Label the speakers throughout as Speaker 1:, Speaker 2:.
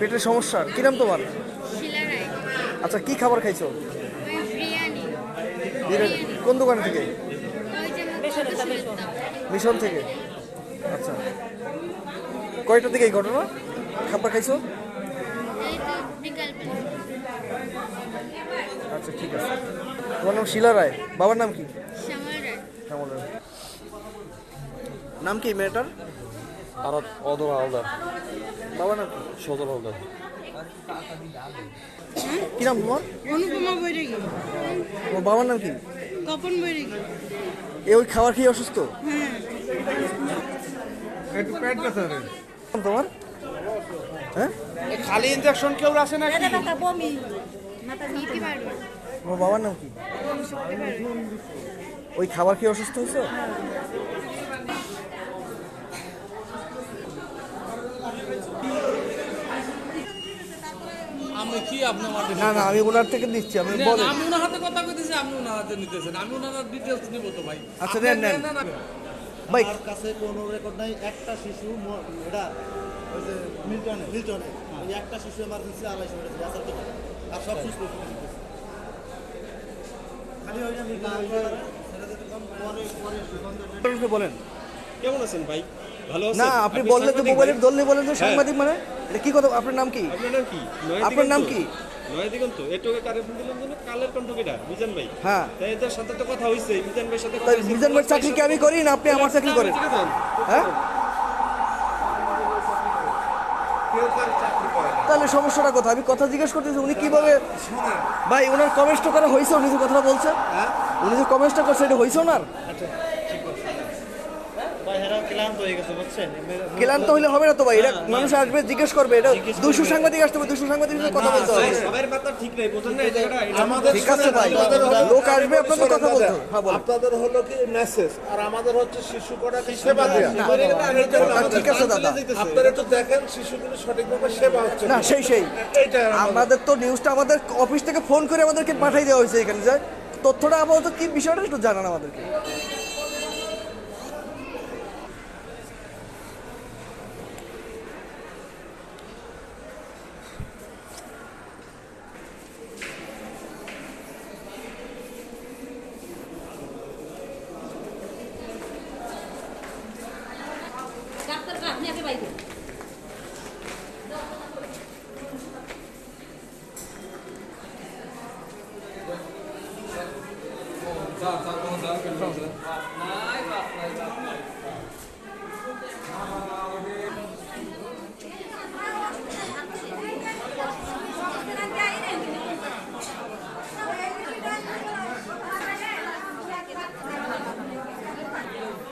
Speaker 1: পেটের সমস্যা? কি নাম তোমার? আচ্ছা কি খাবার খাইছো? কোন দোকান থেকে? মিশন থেকে? আচ্ছা। কয়টা থেকে এই ঘটনা? খাবার খাইছো? আচ্ছা ঠিক আছে। তোমার নাম শিলা রায়? বাবার নাম কি?
Speaker 2: শ্যামল রায়।
Speaker 1: নাম কি মেয়েটার?
Speaker 3: আর অদর আলাদা
Speaker 1: বাবার নাম কি
Speaker 3: সদর আলাদা
Speaker 1: কি নাম তোমার?
Speaker 4: অনুপমা বৈরাগী।
Speaker 1: তোমার বাবার নাম কি?
Speaker 4: তপন বৈরাগী।
Speaker 1: এ ওই খাবার খেয়ে অসুস্থ?
Speaker 4: হ্যাঁ।
Speaker 1: নাম তোমার? হ্যাঁ?
Speaker 5: খালি ইনজেকশন কেউ আসে না
Speaker 2: পারব
Speaker 1: তোমার বাবার নাম কি? ওই খাবার খেয়ে অসুস্থ হয়েছে?
Speaker 6: আমি কি আপনি আমার
Speaker 1: না না আমি ওনার থেকে নিচ্ছি আমি বলেন।
Speaker 6: আমি ওনার হাতে কথা কইতেছি আপনি ওনার হাতে নিতেছেন। আমি ওনার ডিটেলস নিব তো ভাই।
Speaker 1: আচ্ছা, নেন, নেন। ভাই।
Speaker 7: তার কাছে কোনো রেকর্ড নাই একটা শিশু এটা ওই যে মিল্টনে মিল্টনে। ওই একটা শিশু এমার্জেন্সি আড়াইশো আসার কথা আর সব সুস্থ খালি ওই যে মিল্টন ওই যে ছেড়ে দিতে কম পরে পরে সুগন্ধ
Speaker 1: একটু বলেন।
Speaker 5: কেমন আছেন ভাই?
Speaker 1: না আপনি বললেন তো মোবাইলের দললে বলেন তো সাংবাদিক মানে? এটা কি কথা? আপনার নাম কি?
Speaker 5: আপনার নাম কি?
Speaker 1: আপনার নাম কি?
Speaker 5: নয় দিগন্ত। এটুকু কারে ফোন দিলেন যেন কালের কণ্ঠ মিজান ভাই।
Speaker 1: হ্যাঁ।
Speaker 5: তাই এদের সাথে তো কথা হইছে মিজান ভাইয়ের সাথে
Speaker 1: তাই মিজান ভাই চাকরি কি আমি করি না আপনি আমার চাকরি করেন? হ্যাঁ? তাহলে সমস্যাটা কোথায়? আমি কথা জিজ্ঞেস করতেছি উনি কীভাবে ভাই ওনার কমেন্টটা করা হয়েছে উনি যে কথাটা বলছেন উনি যে কমেন্টটা করছে এটা হয়েছে ওনার
Speaker 7: হেরা ক্লান্ত হয়ে
Speaker 1: হইলে হবে না তো ভাই এটা মানুষ আসবে জিজ্ঞেস করবে এটা দুশো সাংবাদিক আসতে হবে দুশো সাংবাদিকের সাথে কথা বলতে হবে।
Speaker 5: ঠিক
Speaker 1: আছে ভাই লোক আসবে আপনাদের কথা বলতে হবে। হ্যাঁ
Speaker 8: আপনাদের হলো কি মেসেজ আর আমাদের হচ্ছে শিশু করাকে সেবা দেওয়া
Speaker 1: ঠিক আছে দাদা।
Speaker 8: আপনারা একটু দেখেন শিশুগুলো সঠিকভাবে সেবা হচ্ছে
Speaker 1: না সেই সেই। আমাদের। তো নিউজটা আমাদের অফিস থেকে ফোন করে আমাদেরকে পাঠিয়ে দেওয়া হয়েছে এখানে যে তথ্যটা আপাতত কি বিষয়টা একটু জানান আমাদেরকে।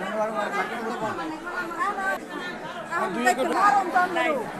Speaker 1: Jangan lupa like, comment, dan.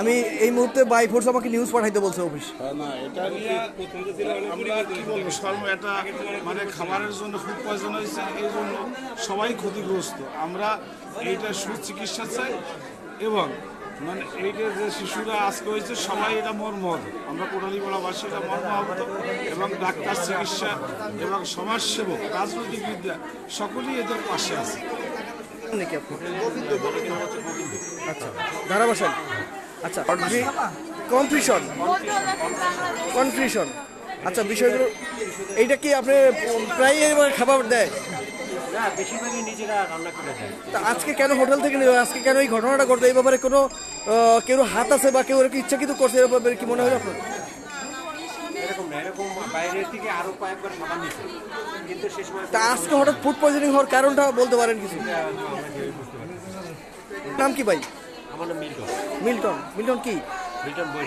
Speaker 1: আমি এই মুহূর্তে বাই ফোর্স আমাকে নিউজ পাঠাইতে বলছে অফিস
Speaker 8: না এটা নিয়ে আমরা কি বলব সর্ব এটা মানে খাবারের জন্য ফুড পয়জন হয়েছে এই জন্য সবাই ক্ষতিগ্রস্ত। আমরা এইটা সুচিকিৎসা চাই এবং মানে এইটা যে শিশুরা আজকে হয়েছে সবাই এটা মর্মদ আমরা কোটালীপাড়াবাসী এটা মর্মাহত এবং ডাক্তার চিকিৎসা এবং সমাজসেবক রাজনৈতিকবিদ্যা সকলেই এদের পাশে আছে।
Speaker 1: নাকি আপনি? আচ্ছা ধারাবাসন আচ্ছা কনফিউশন। কনফিউশন। আচ্ছা বিষয়গুলো এইটা কি আপনি প্রায় এবার খাবার দেয়? তা আজকে কেন হোটেল থেকে নিল আজকে কেন এই ঘটনাটা ঘটলো? এই ব্যাপারে কোনো কেউ হাত আছে বা কেউ এরকম ইচ্ছা কিন্তু করছে এর ব্যাপারে কি মনে হয় আপনার? তা আজকে হঠাৎ ফুড পয়জনিং হওয়ার কারণটা বলতে পারেন কিছু? নাম কি ভাই?
Speaker 9: আমার নাম মিল্টন।
Speaker 1: মিল্টন। মিল্টন কি?
Speaker 9: মিল্টন বই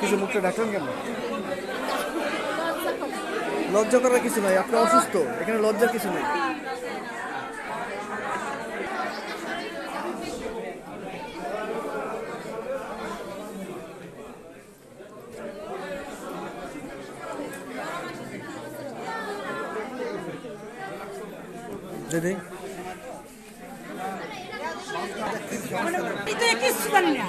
Speaker 1: কিছু মুখটা ডাকলেন কেন? লজ্জা করার কিছু নাই, আপনি অসুস্থ, এখানে লজ্জার কিছু নেই। দিদি?
Speaker 4: কিচ্ছু জানি না।